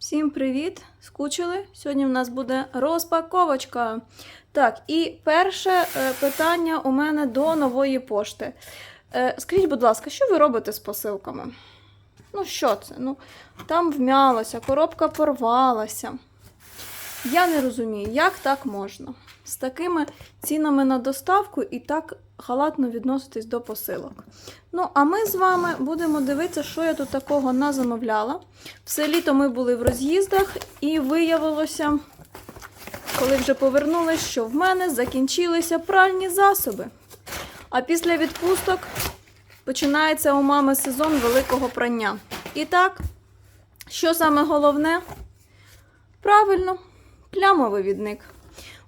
Всім привіт! Скучили? Сьогодні в нас буде розпаковочка. Так, і перше е, питання у мене до нової пошти. Е, скажіть, будь ласка, що ви робите з посилками? Ну, що це? Ну, там вмялося, коробка порвалася. Я не розумію, як так можна. З такими цінами на доставку і так халатно відноситись до посилок. Ну, а ми з вами будемо дивитися, що я тут такого назамовляла. Все літо ми були в роз'їздах, і виявилося, коли вже повернулись, що в мене закінчилися пральні засоби. А після відпусток починається у мами сезон великого прання. І так, що саме головне? Правильно, плямовивідник.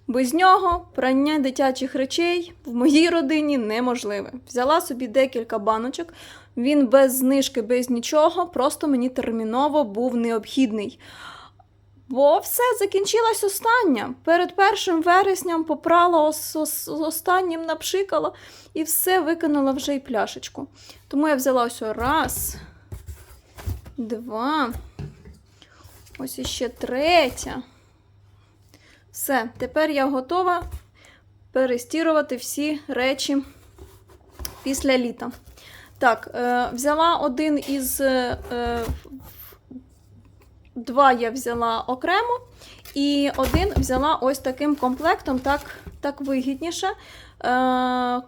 Без нього прання дитячих речей в моїй родині неможливе. Взяла собі декілька баночок, він без знижки, без нічого, просто мені терміново був необхідний. Бо все закінчилась остання. Перед першим вересням попрала ос- ос- останнім напшикала і все викинула вже й пляшечку. Тому я взяла ось раз, два, ось іще третя. Все, тепер я готова перестірувати всі речі після літа. Так, е, взяла один із. Е, е, два я взяла окремо, і один взяла ось таким комплектом, так, так вигідніше, е,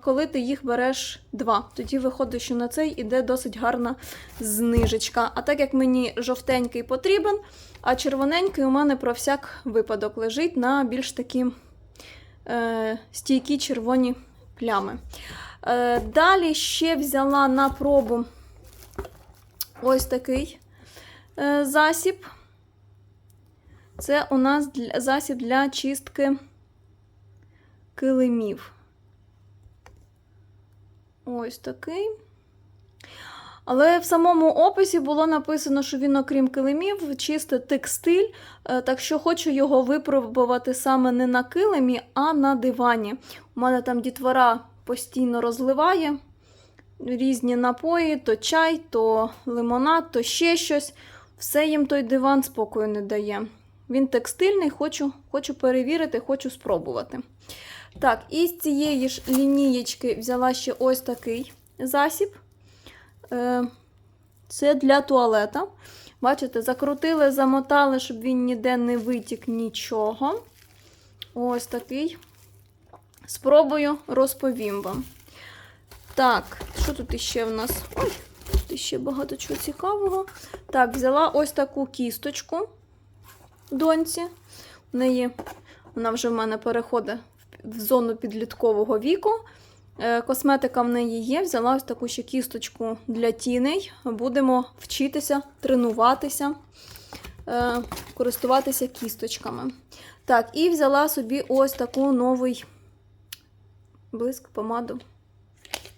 коли ти їх береш два. Тоді виходить, що на цей іде досить гарна знижечка. А так як мені жовтенький потрібен, а червоненький у мене про всяк випадок лежить на більш такі е, стійкі червоні плями. Е, далі ще взяла на пробу ось такий е, засіб. Це у нас засіб для чистки килимів. Ось такий. Але в самому описі було написано, що він, окрім килимів, чистить текстиль. Е, Так що хочу його випробувати саме не на килимі, а на дивані. У мене там дітвора постійно розливає різні напої, то чай, то лимонад, то ще щось. Все їм той диван спокою не дає. Він текстильний, хочу, хочу перевірити, хочу спробувати. Так, і з цієї ж лінієчки взяла ще ось такий засіб. Е, Це для туалета. Бачите, закрутили, замотали, щоб він ніде не витік нічого. Ось такий. Спробую, розповім вам. Так, що тут іще в нас? Ой, тут іще багато чого цікавого. Так, взяла ось таку кісточку доньці. В неї вона вже в мене переходить в зону підліткового віку. Е, Косметика в неї є. Взяла ось таку ще кісточку для тіней. Будемо вчитися, тренуватися, е, користуватися кісточками. Так, і взяла собі ось таку новий блиск, помаду.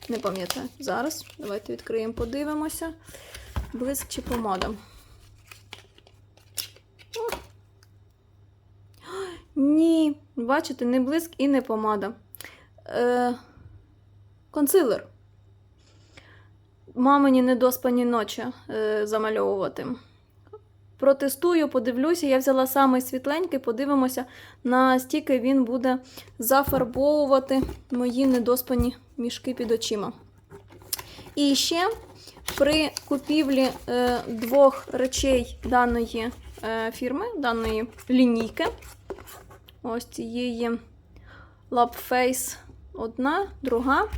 Не пам'ятаю. Зараз. Давайте відкриємо, подивимося. Блиск чи помада. Ні, бачите, не блиск і не помада. Е, консилер. Мамині недоспані ночі е, замальовувати. Протестую, подивлюся. Я взяла самий світленький, подивимося, настільки він буде зафарбовувати мої недоспані мішки під очима. І ще при купівлі е, двох речей даної е, фірми, даної лінійки, ось цієї Face одна, друга.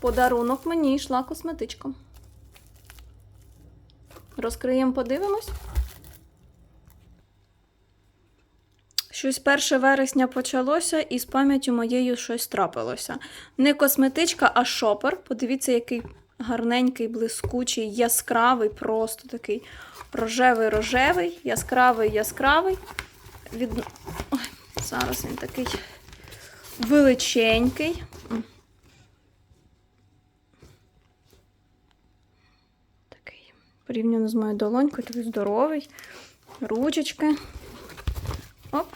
Подарунок мені йшла косметичка. Розкриємо, подивимось. Щось 1 вересня почалося, і з пам'яттю моєю щось трапилося. Не косметичка, а шопер. Подивіться, який гарненький, блискучий, яскравий, просто такий рожевий-рожевий, яскравий, яскравий. Від... Ой, зараз він такий величенький. Такий порівняно з моєю долонькою, такий здоровий. Ручечки. Оп.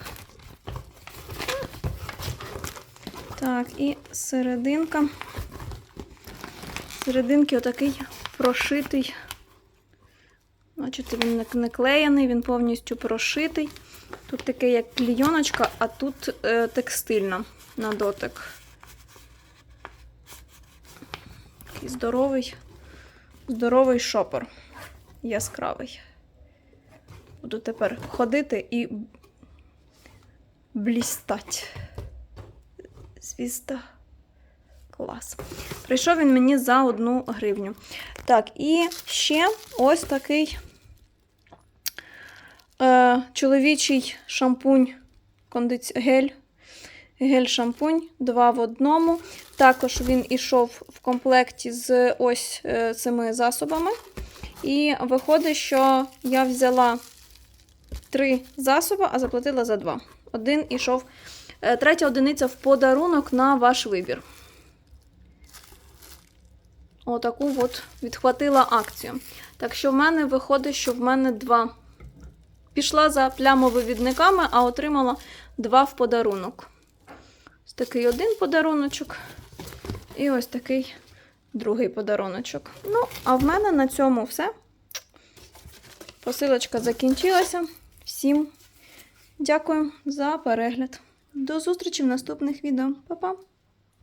Так, і серединка. Серединки отакий прошитий Бачите, він не- не клеєний, він повністю прошитий. Тут таке як клійоночка, а тут е, текстильна на дотик. Такий здоровий, здоровий шопер. Яскравий. Буду тепер ходити і блістать. Звізда. Клас. Прийшов він мені за одну гривню. Так, і ще ось такий е, чоловічий шампунь, кондиці... гель. Гель-шампунь, два в одному. Також він ішов в комплекті з ось е, цими засобами. І виходить, що я взяла три засоби, а заплатила за два. Один ішов. е, Третя одиниця в подарунок на ваш вибір. Отаку от відхватила акцію. Так що в мене виходить, що в мене два. Пішла за плямовивідниками, а отримала два в подарунок. Ось такий один подаруночок. І ось такий другий подаруночок. Ну, а в мене на цьому все. Посилочка закінчилася. Всім дякую за перегляд. До зустрічі в наступних відео. Па-па!